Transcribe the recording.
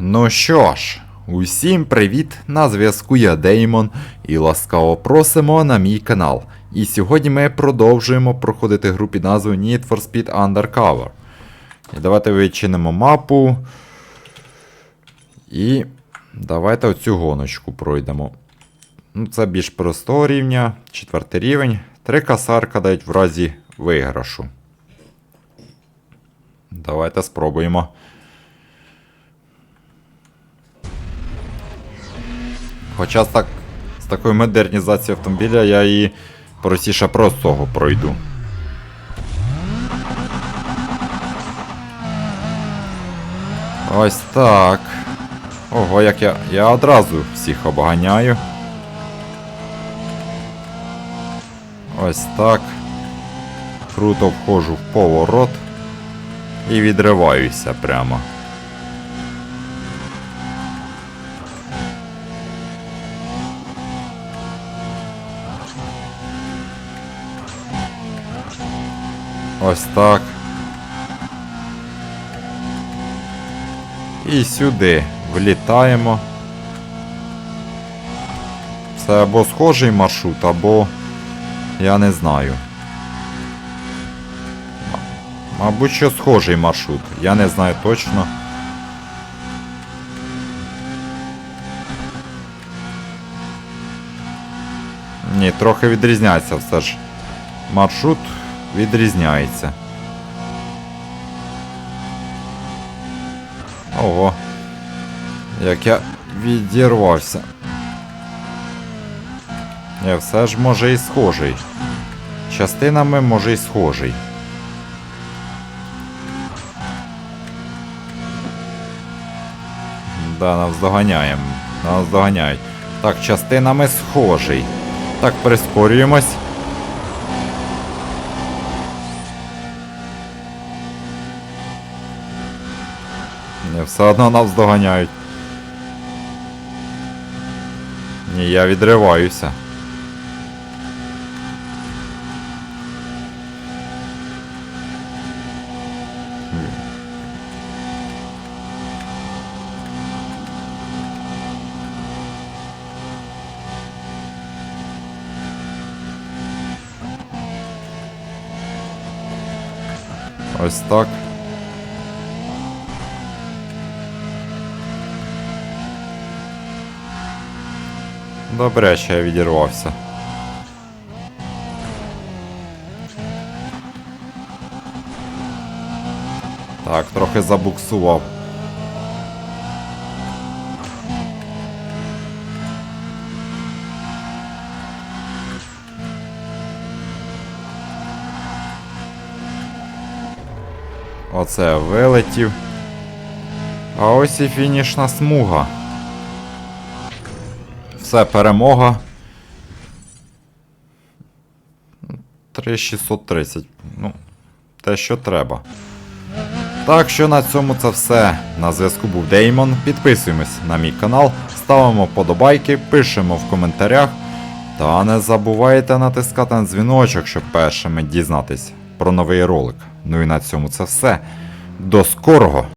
Ну що ж, усім привіт! На зв'язку я Деймон і ласкаво просимо на мій канал. І сьогодні ми продовжуємо проходити гру під назвою Need for Speed Undercover. І давайте вичинимо мапу. І давайте оцю гоночку пройдемо. Ну, це більш простого рівня, четвертий рівень. Три касарка дають в разі виграшу. Давайте спробуємо. Хоча так, з такою модернізацією автомобіля я і простіше простого пройду. Ось так. Ого, як я. Я одразу всіх обганяю. Ось так. Круто входжу в поворот і відриваюся прямо. Ось так. І сюди влітаємо. Це або схожий маршрут, або я не знаю. Мабуть, що схожий маршрут. Я не знаю точно. Ні, трохи відрізняється все ж. Маршрут відрізняється. Ого. Як я відірвався. Не, все ж може і схожий. Частинами може і схожий. Да, нас доганяємо. Нас доганяють. Так, частинами схожий. Так, прискорюємось. Не, все одно нас доганяють. Ні, я відриваюся. Ось так. Добре, що я відірвався. Так, трохи забуксував. Оце вилетів. А ось і фінішна смуга. Все, перемога. 3630. Ну, те, що треба. Так що на цьому це все. На зв'язку був Деймон. Підписуємось на мій канал, ставимо вподобайки, пишемо в коментарях. Та не забувайте натискати на дзвіночок, щоб першими дізнатись про новий ролик. Ну і на цьому це все. До скорого!